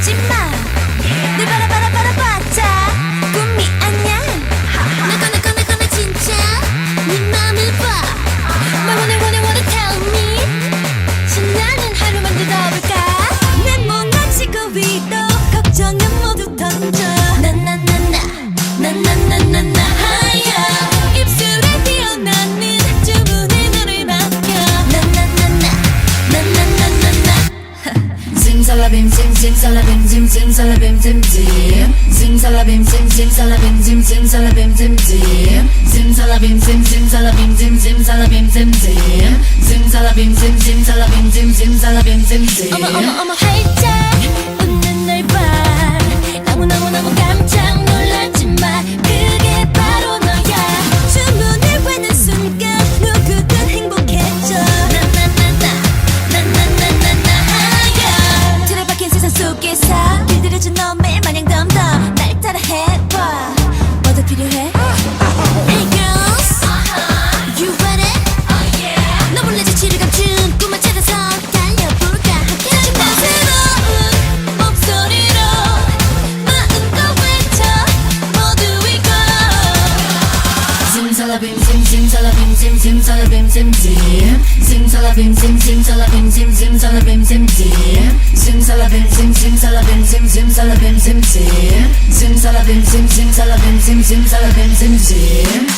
거짓말. 찜찜살라빔 찜찜살라빔 찜찜 찜살라빔 찜찜살라빔 찜찜살라빔 찜찜 찜살라빔 찜찜살라빔 찜찜살라빔 찜찜 찜살라빔 찜찜살라빔 찜찜살라빔 찜찜 어머 어머 어머 활짝 웃는 널봐 너무너무너무 두께사 길들여진 너 매일 마냥 zim zim zim zim zalabim zim zim zalabim zim zim zalabim zim zim zim zalabim zim zim zalabim zim zim zalabim zim zim zim zalabim zim zim zalabim zim zim zalabim zim zim